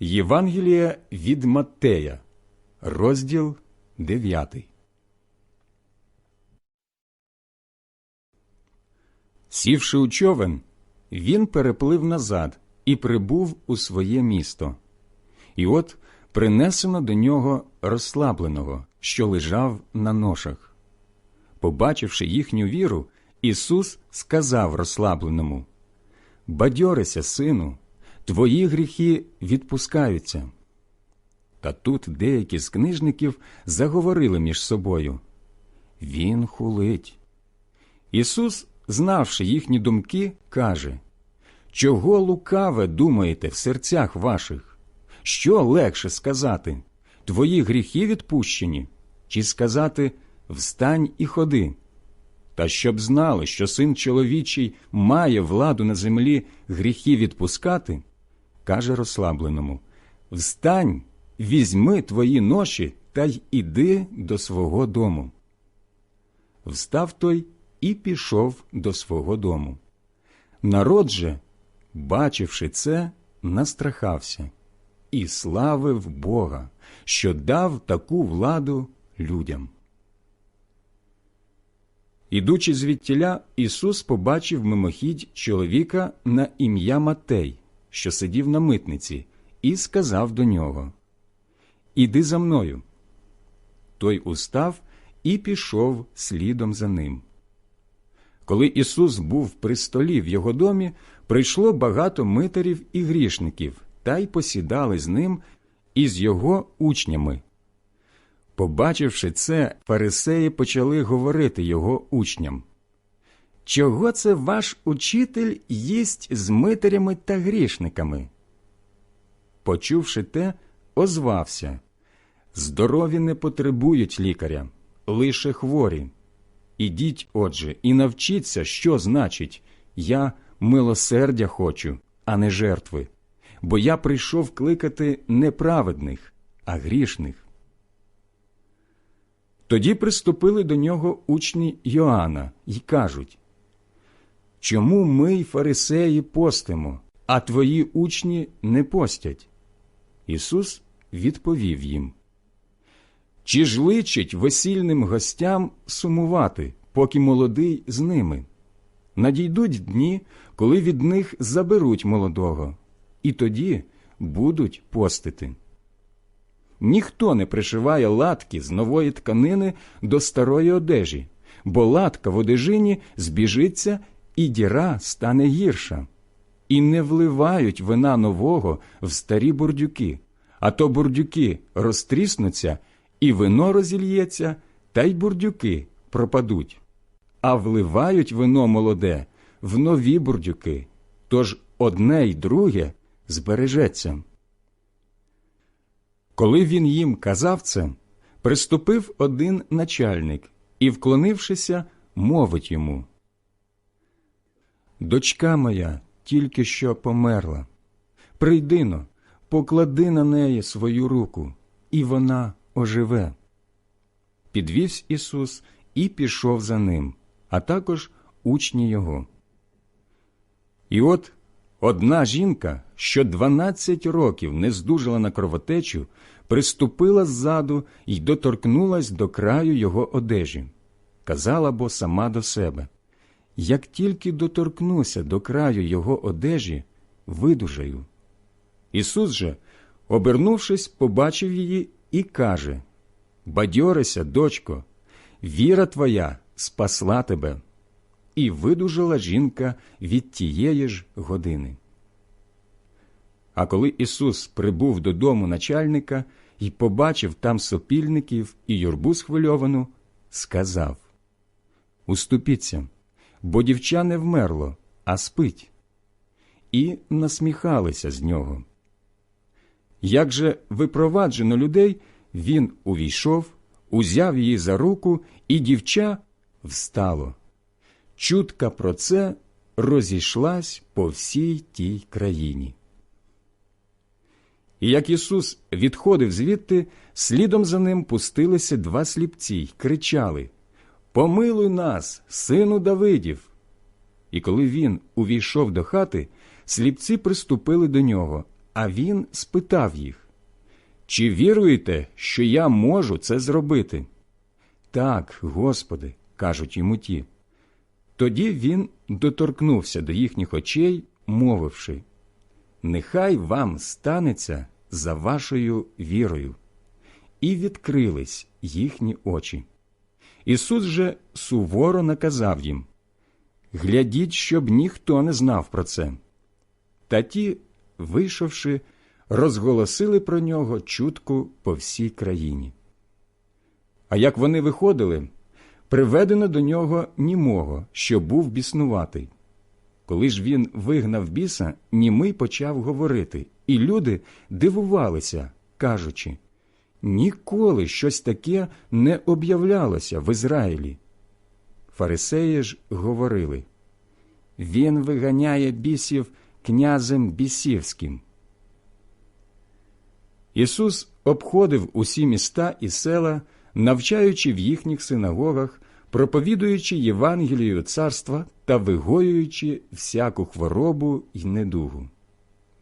Євангелія від Маттея, розділ 9. Сівши у човен, він переплив назад і прибув у своє місто. І от принесено до нього розслабленого, що лежав на ношах. Побачивши їхню віру, Ісус сказав розслабленому Бадьорися, сину, твої гріхи відпускаються. Та тут деякі з книжників заговорили між собою Він хулить. Ісус, знавши їхні думки, каже Чого лукаве думаєте в серцях ваших? Що легше сказати? Твої гріхи відпущені, чи сказати Встань і ходи? Та щоб знали, що син чоловічий має владу на землі гріхи відпускати, каже розслабленому Встань, візьми твої ноші та й іди до свого дому. Встав той і пішов до свого дому. Народ же, бачивши це, настрахався і славив Бога, що дав таку владу людям. Ідучи звідтіля, Ісус побачив мимохідь чоловіка на ім'я Матей, що сидів на митниці, і сказав до нього Іди за мною. Той устав і пішов слідом за ним. Коли Ісус був при столі в його домі, прийшло багато митарів і грішників, та й посідали з ним і з його учнями. Побачивши це, фарисеї почали говорити його учням. Чого це ваш учитель їсть з митарями та грішниками? Почувши те, озвався Здорові не потребують лікаря, лише хворі. Ідіть, отже, і навчіться, що значить я милосердя хочу, а не жертви, бо я прийшов кликати не праведних, а грішних. Тоді приступили до нього учні Йоанна і кажуть Чому ми, й фарисеї, постимо, а твої учні не постять? Ісус відповів їм Чи ж личить весільним гостям сумувати, поки молодий з ними? Надійдуть дні, коли від них заберуть молодого, і тоді будуть постити. Ніхто не пришиває латки з нової тканини до старої одежі, бо латка в одежині збіжиться, і діра стане гірша. І не вливають вина нового в старі бурдюки, а то бурдюки розтріснуться, і вино розільється, та й бурдюки пропадуть. А вливають вино молоде в нові бурдюки, тож одне й друге збережеться. Коли він їм казав це, приступив один начальник і, вклонившися, мовить йому Дочка моя тільки що померла. Прийди но, поклади на неї свою руку, і вона оживе. Підвівсь Ісус і пішов за ним, а також учні його. І от Одна жінка, що дванадцять років не здужала на кровотечу, приступила ззаду і доторкнулась до краю його одежі. Казала бо сама до себе як тільки доторкнуся до краю його одежі, видужаю. Ісус же, обернувшись, побачив її і каже Бадьорися, дочко, віра твоя спасла тебе і видужала жінка від тієї ж години. А коли Ісус прибув додому начальника і побачив там сопільників і юрбу схвильовану, сказав Уступіться, бо дівча не вмерло, а спить. І насміхалися з нього. Як же випроваджено людей, він увійшов, узяв її за руку, і дівча встало. Чутка про це розійшлась по всій тій країні. І як Ісус відходив звідти, слідом за ним пустилися два сліпці й кричали Помилуй нас, сину Давидів. І коли він увійшов до хати, сліпці приступили до нього, а він спитав їх Чи віруєте, що я можу це зробити? Так, Господи, кажуть йому ті. Тоді він доторкнувся до їхніх очей, мовивши Нехай вам станеться за вашою вірою. І відкрились їхні очі. Ісус же суворо наказав їм Глядіть, щоб ніхто не знав про це. Та ті, вийшовши, розголосили про нього чутку по всій країні. А як вони виходили, приведено до нього німого, що був біснуватий. Коли ж він вигнав біса, німий почав говорити, і люди дивувалися, кажучи ніколи щось таке не об'являлося в Ізраїлі. Фарисеї ж говорили Він виганяє бісів князем бісівським. Ісус обходив усі міста і села, навчаючи в їхніх синагогах, проповідуючи Євангелію царства та вигоюючи всяку хворобу й недугу.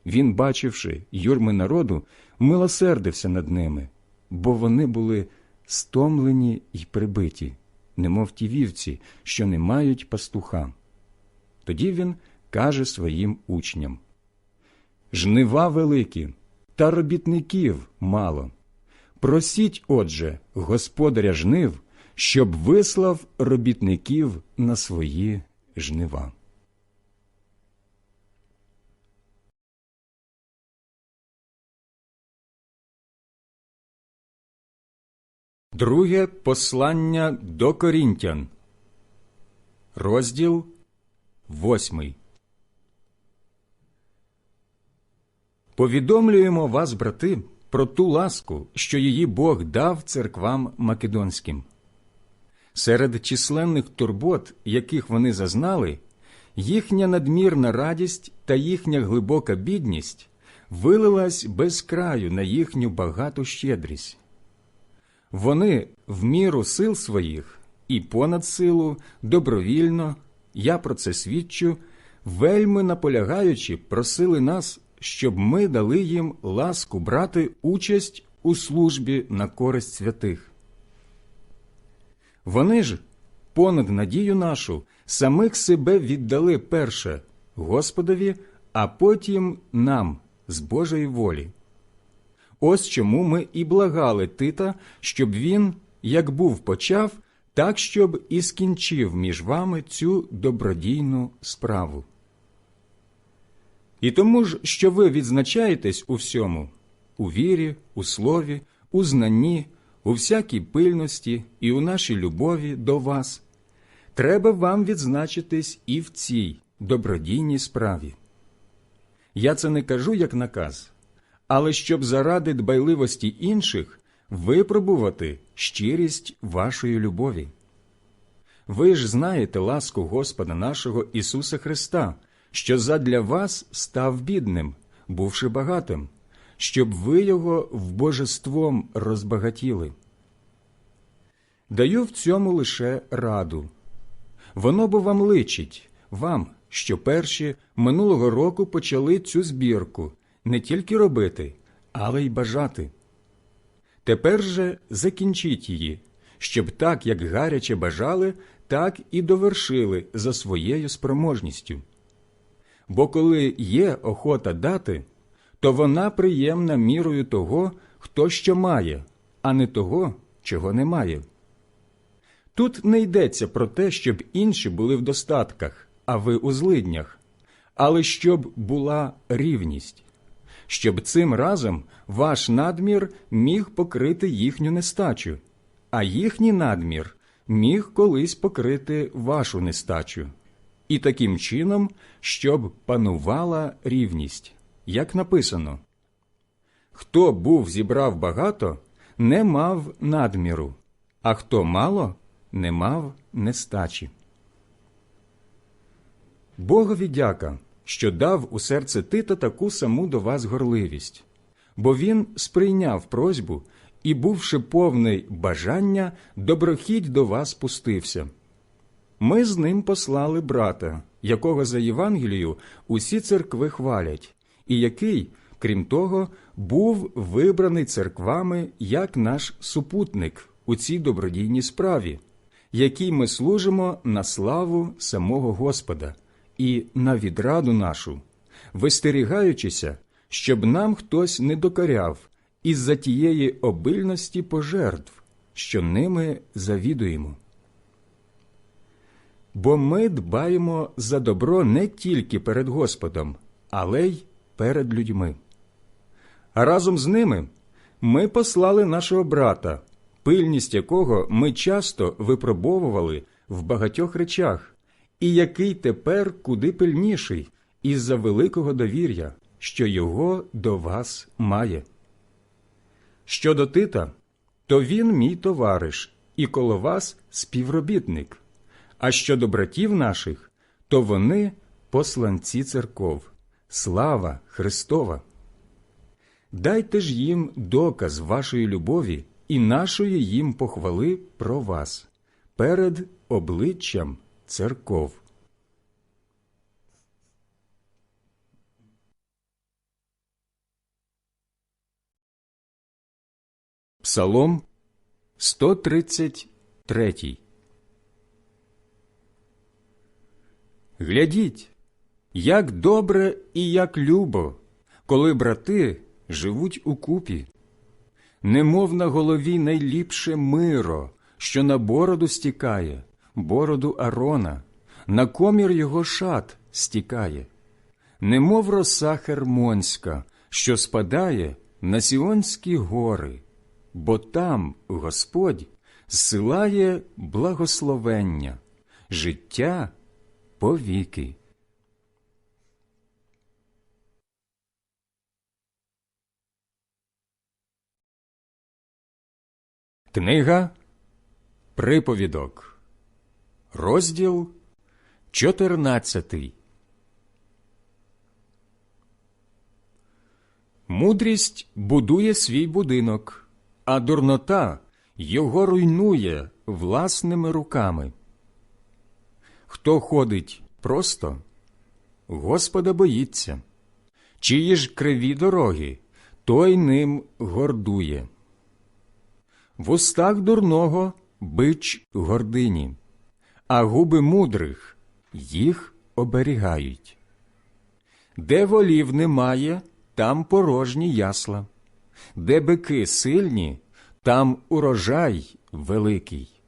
Він, бачивши юрми народу, милосердився над ними, бо вони були стомлені й прибиті, немов ті вівці, що не мають пастуха. Тоді він каже своїм учням Жнива великі, та робітників мало. Просіть, отже, господаря жнив, щоб вислав робітників на свої жнива. Друге послання до Корінтян, розділ восьмий. Повідомлюємо вас, брати, про ту ласку, що її Бог дав церквам македонським. Серед численних турбот, яких вони зазнали, їхня надмірна радість та їхня глибока бідність вилилась без краю на їхню багату щедрість. Вони в міру сил своїх і понад силу добровільно, я про це свідчу, вельми наполягаючи, просили нас, щоб ми дали їм ласку брати участь у службі на користь святих. Вони ж, понад надію нашу, самих себе віддали перше Господові, а потім нам з Божої волі. Ось чому ми і благали Тита, щоб він, як був почав, так щоб і скінчив між вами цю добродійну справу. І тому ж, що ви відзначаєтесь у всьому у вірі, у слові, у знанні, у всякій пильності і у нашій любові до вас, треба вам відзначитись і в цій добродійній справі. Я це не кажу як наказ, але щоб заради дбайливості інших випробувати щирість вашої любові. Ви ж знаєте ласку Господа нашого Ісуса Христа, що задля вас став бідним, бувши багатим, щоб ви його божеством розбагатіли. Даю в цьому лише раду. Воно бо вам личить, вам, що перші минулого року почали цю збірку не тільки робити, але й бажати. Тепер же закінчіть її, щоб так, як гаряче бажали, так і довершили за своєю спроможністю. Бо коли є охота дати, то вона приємна мірою того, хто що має, а не того, чого немає. Тут не йдеться про те, щоб інші були в достатках, а ви у злиднях, але щоб була рівність, щоб цим разом ваш надмір міг покрити їхню нестачу, а їхній надмір міг колись покрити вашу нестачу, і таким чином, щоб панувала рівність, як написано. Хто був зібрав багато, не мав надміру, а хто мало, не мав нестачі. Богові дяка, що дав у серце Тита таку саму до вас горливість, бо він сприйняв просьбу і, бувши повний бажання, доброхідь до вас пустився. Ми з ним послали брата, якого за Євангелію усі церкви хвалять, і який, крім того, був вибраний церквами як наш супутник у цій добродійній справі, якій ми служимо на славу самого Господа і на відраду нашу, вистерігаючися, щоб нам хтось не докаряв із-за тієї обильності пожертв, що ними завідуємо. Бо ми дбаємо за добро не тільки перед Господом, але й перед людьми. А разом з ними ми послали нашого брата, пильність якого ми часто випробовували в багатьох речах, і який тепер куди пильніший із-за великого довір'я, що його до вас має. Щодо Тита, то він мій товариш і коло вас співробітник. А щодо братів наших, то вони посланці церков, слава Христова. Дайте ж їм доказ вашої любові і нашої їм похвали про вас перед обличчям церков. Псалом 133 Глядіть, як добре і як любо, коли брати живуть укупі. Немов на голові найліпше миро, що на бороду стікає, бороду Арона, на комір його шат стікає, немов роса Хермонська, що спадає на Сіонські гори, бо там Господь зсилає благословення, життя повіки. Книга Приповідок, розділ 14 Мудрість будує свій будинок, а дурнота його руйнує власними руками. Хто ходить просто, Господа боїться, чиї ж криві дороги, той ним гордує. В устах дурного бич гордині, а губи мудрих їх оберігають. Де волів немає, там порожні ясла, де бики сильні, там урожай великий.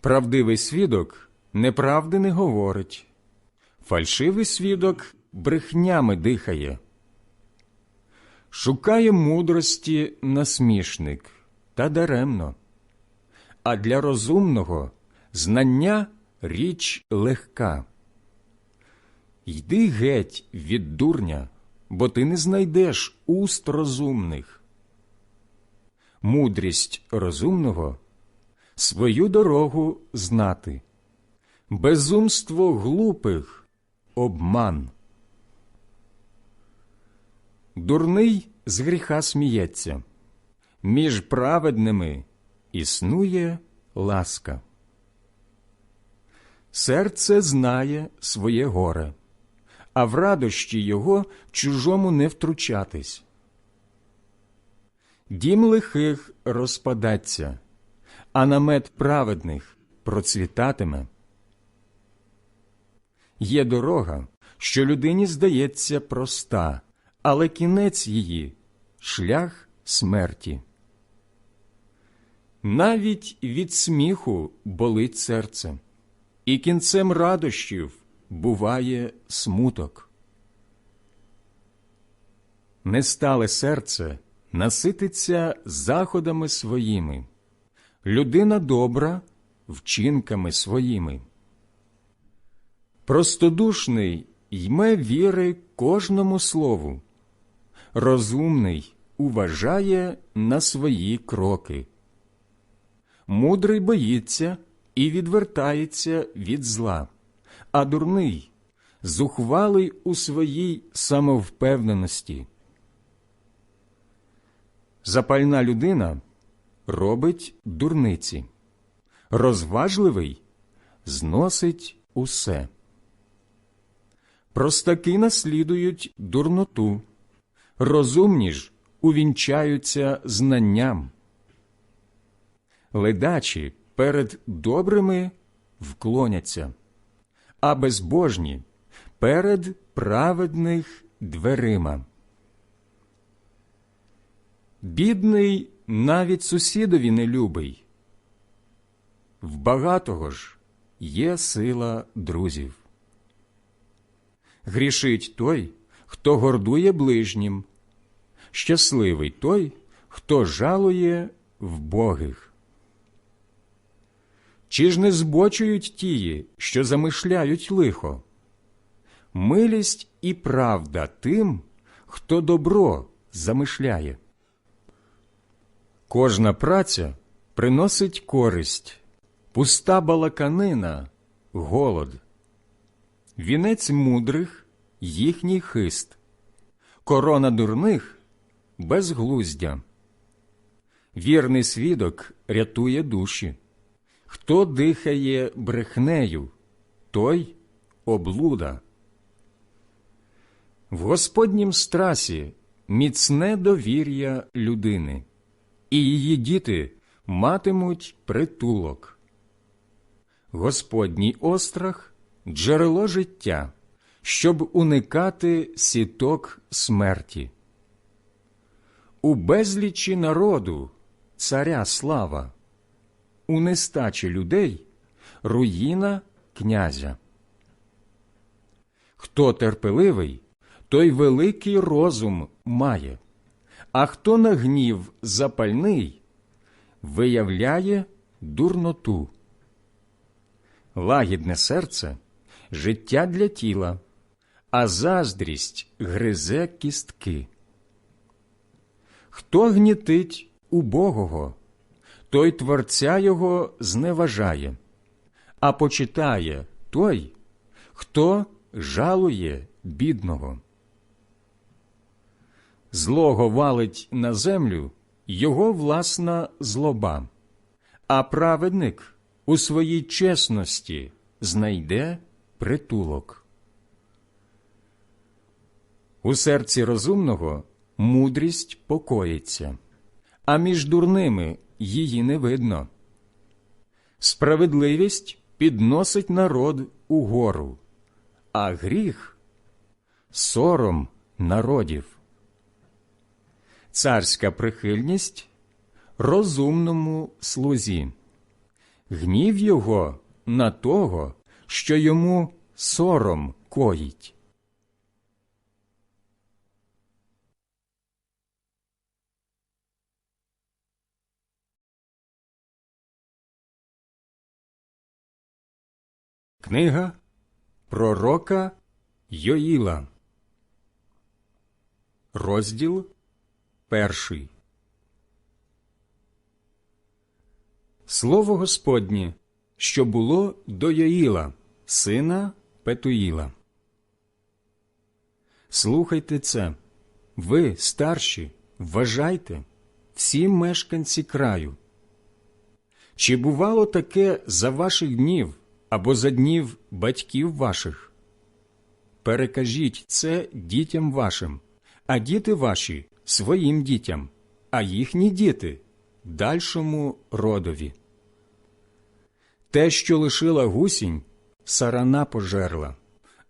Правдивий свідок неправди не говорить, фальшивий свідок брехнями дихає. Шукає мудрості насмішник та даремно, а для розумного знання річ легка. Йди геть від дурня, бо ти не знайдеш уст розумних. Мудрість розумного свою дорогу знати, безумство глупих обман. Дурний з гріха сміється, між праведними існує ласка. Серце знає своє горе, а в радощі його чужому не втручатись. Дім лихих розпадаться, а намет праведних процвітатиме. Є дорога, що людині здається проста, але кінець її шлях смерті. Навіть від сміху болить серце, і кінцем радощів буває смуток. Нестале серце насититься заходами своїми, людина добра вчинками своїми. Простодушний йме віри кожному слову, розумний уважає на свої кроки. Мудрий боїться і відвертається від зла, а дурний зухвалий у своїй самовпевненості. Запальна людина робить дурниці, розважливий зносить усе. Простаки наслідують дурноту, розумні ж увінчаються знанням. Ледачі перед добрими вклоняться, а безбожні перед праведних дверима. Бідний навіть сусідові не любий. В багатого ж є сила друзів. Грішить той, хто гордує ближнім, щасливий той, хто жалує вбогих. Чи ж не збочують тії, що замишляють лихо? Милість і правда тим, хто добро замишляє. Кожна праця приносить користь, пуста балаканина голод. Вінець мудрих їхній хист, корона дурних безглуздя. Вірний свідок рятує душі. Хто дихає брехнею, той облуда. В Господнім страсі міцне довір'я людини, і її діти матимуть притулок. Господній острах джерело життя, щоб уникати сіток смерті. У безлічі народу царя слава, у нестачі людей руїна князя. Хто терпеливий, той великий розум має, а хто на гнів запальний, виявляє дурноту. Лагідне серце життя для тіла, а заздрість гризе кістки. Хто гнітить убогого, той творця його зневажає, а почитає той, хто жалує бідного. Злого валить на землю його власна злоба, а праведник у своїй чесності знайде притулок. У серці розумного мудрість покоїться, а між дурними її не видно. Справедливість підносить народ угору, а гріх сором народів. Царська прихильність розумному слузі, гнів його на того, що йому сором коїть. Книга Пророка Йоїла, розділ перший. Слово Господнє, що було до Йоїла, сина Петуїла. Слухайте це, ви, старші, вважайте, всі мешканці краю. Чи бувало таке за ваших днів або за днів батьків ваших? Перекажіть це дітям вашим, а діти ваші своїм дітям, а їхні діти дальшому родові. Те, що лишила гусінь, сарана пожерла,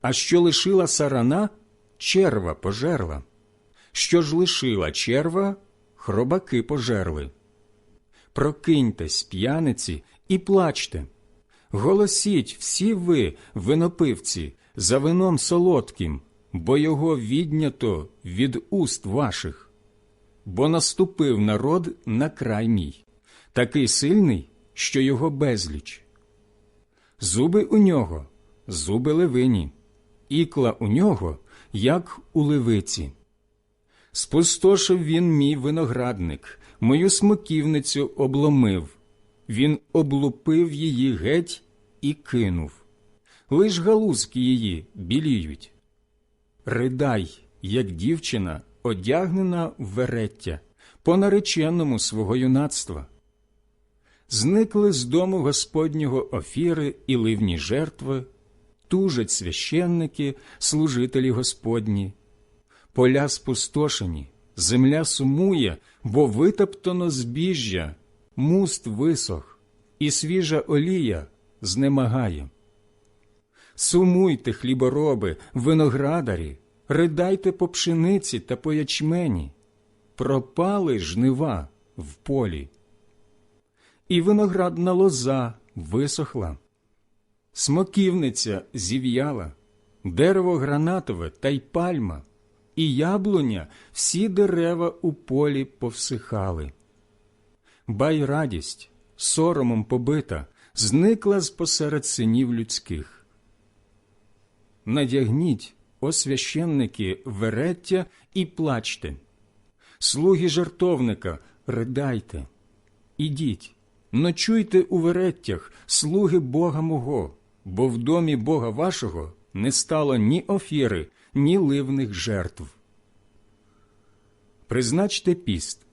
а що лишила сарана, черва пожерла. Що ж лишила черва, хробаки пожерли. Прокиньтесь, п'яниці, і плачте. Голосіть всі ви, винопивці, за вином солодким, бо його віднято від уст ваших. Бо наступив народ на край мій, такий сильний, що його безліч. Зуби у нього, зуби левині, ікла у нього, як у левиці. Спустошив він мій виноградник, мою смоківницю обломив, він облупив її геть і кинув. Лиш галузки її біліють. Ридай, як дівчина, одягнена в вереття, по нареченому свого юнацтва. Зникли з дому Господнього офіри і ливні жертви, тужать священники, служителі Господні. Поля спустошені, земля сумує, бо витоптано збіжжя, муст висох, і свіжа олія знемагає. Сумуйте, хлібороби, виноградарі, ридайте по пшениці та по ячмені, пропали жнива в полі. І виноградна лоза висохла, смоківниця зів'яла, дерево гранатове та й пальма, і яблуня всі дерева у полі повсихали. Бай радість, соромом побита, зникла з посеред синів людських. Надягніть, о священники, вереття і плачте. Слуги жартовника, ридайте. Ідіть, ночуйте у вереттях, слуги Бога мого, бо в домі Бога вашого не стало ні офіри, ні ливних жертв. Призначте піст,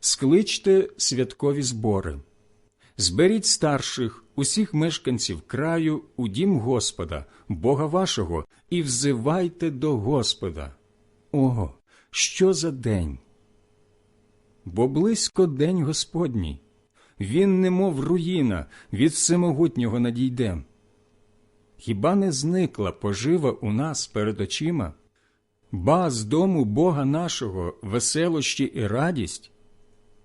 скличте святкові збори. Зберіть старших, усіх мешканців краю у дім Господа, Бога вашого, і взивайте до Господа. Ого, що за день! Бо близько день Господній, він, немов руїна, від всемогутнього надійде. Хіба не зникла пожива у нас перед очима? Ба з дому Бога нашого веселощі і радість?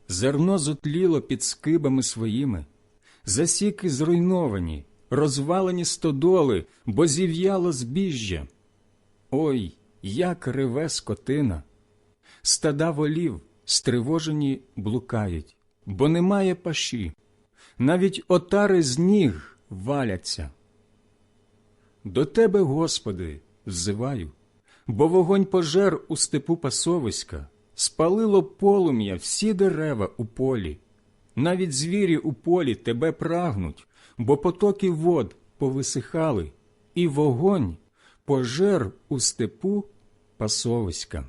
Зерно зотліло під скибами своїми, засіки зруйновані, розвалені стодоли, бо зів'яло збіжжя. Ой, як реве скотина! Стада волів, стривожені блукають, бо немає паші, навіть отари з ніг валяться. До тебе, Господи, взиваю, бо вогонь пожер у степу пасовиська, спалило полум'я всі дерева у полі, навіть звірі у полі тебе прагнуть, бо потоки вод повисихали, і вогонь пожер у степу пасовиська.